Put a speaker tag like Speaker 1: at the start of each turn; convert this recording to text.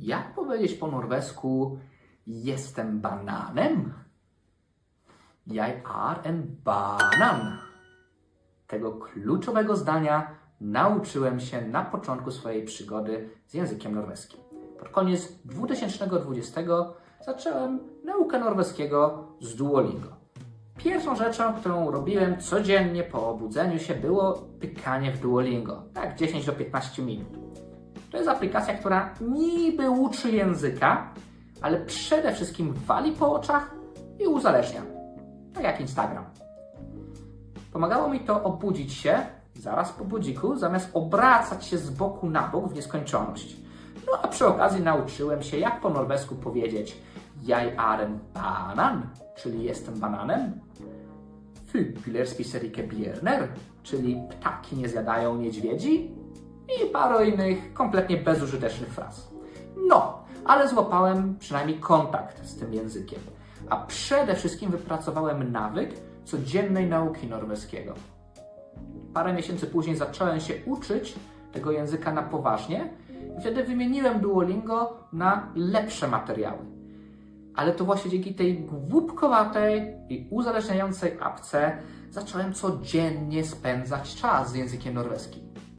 Speaker 1: Jak powiedzieć po norwesku jestem bananem? Er en banan. Tego kluczowego zdania nauczyłem się na początku swojej przygody z językiem norweskim. Pod koniec 2020 zacząłem naukę norweskiego z Duolingo. Pierwszą rzeczą, którą robiłem codziennie po obudzeniu się, było pykanie w Duolingo. Tak, 10 do 15 minut. To jest aplikacja, która niby uczy języka, ale przede wszystkim wali po oczach i uzależnia. Tak jak Instagram. Pomagało mi to obudzić się zaraz po budziku, zamiast obracać się z boku na bok w nieskończoność. No a przy okazji nauczyłem się, jak po norwesku powiedzieć Jeg er en banan, czyli jestem bananem. Fugler spiser ikke björner, czyli ptaki nie zjadają niedźwiedzi. I parę innych kompletnie bezużytecznych fraz. No, ale złapałem przynajmniej kontakt z tym językiem. A przede wszystkim wypracowałem nawyk codziennej nauki norweskiego. Parę miesięcy później zacząłem się uczyć tego języka na poważnie i wtedy wymieniłem Duolingo na lepsze materiały. Ale to właśnie dzięki tej głupkowatej i uzależniającej apce zacząłem codziennie spędzać czas z językiem norweskim.